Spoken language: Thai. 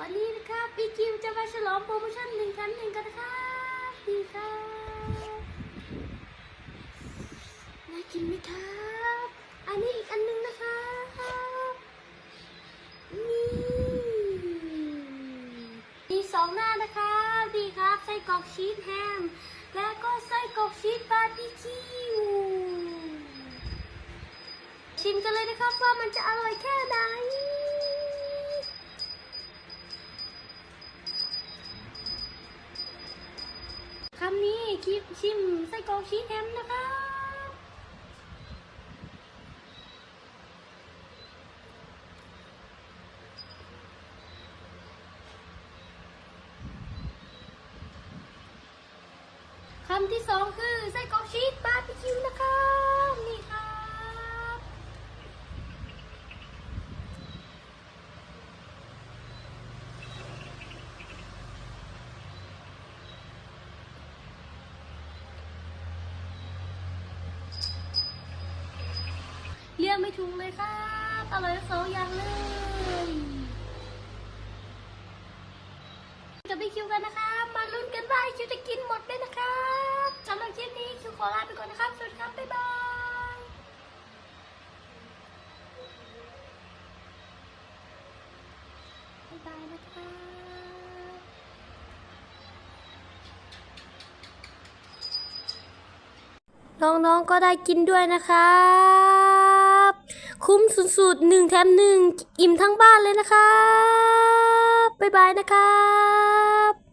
วันนี้นะครับพี่คิวจะมาฉลองโปรโมชั่นหนึ่งแถมหนึ่งกันนะครับดีครับน่ากินไหมครับอันนี้อีกอันหนึงนะครับนี่มีสองหน้านะครับดีครับไส้กรอกชีสแฮมและก็ไส้กรอกชีสบาร์บีคิวชิมกันเลยนะครับว่ามันจะอร่อยแค่ไหน คำนี้คลิปชิมไส้กรอกชีสแฮมนะครับคำที่สองคือไส้กรอกชีสบาร์บีคิวนะครับ นี่ครับ เรียกไม่ ถูกเลยครับอร่อยทั้งสองอย่างเลยกับพี่คิวกันนะครับ มาลุ้นกันว่าคิวจะกินหมดไหมนะครับสำหรับคลิปนี้คิวขอลาไปก่อนนะครับสวัสดีครับบ๊ายบายบ๊ายบายนะครับน้องๆก็ได้กินด้วยนะครับ คุ้มสุดๆหนึ่งแถมหนึ่งอิ่มทั้งบ้านเลยนะครับ บ๊ายบายนะครับ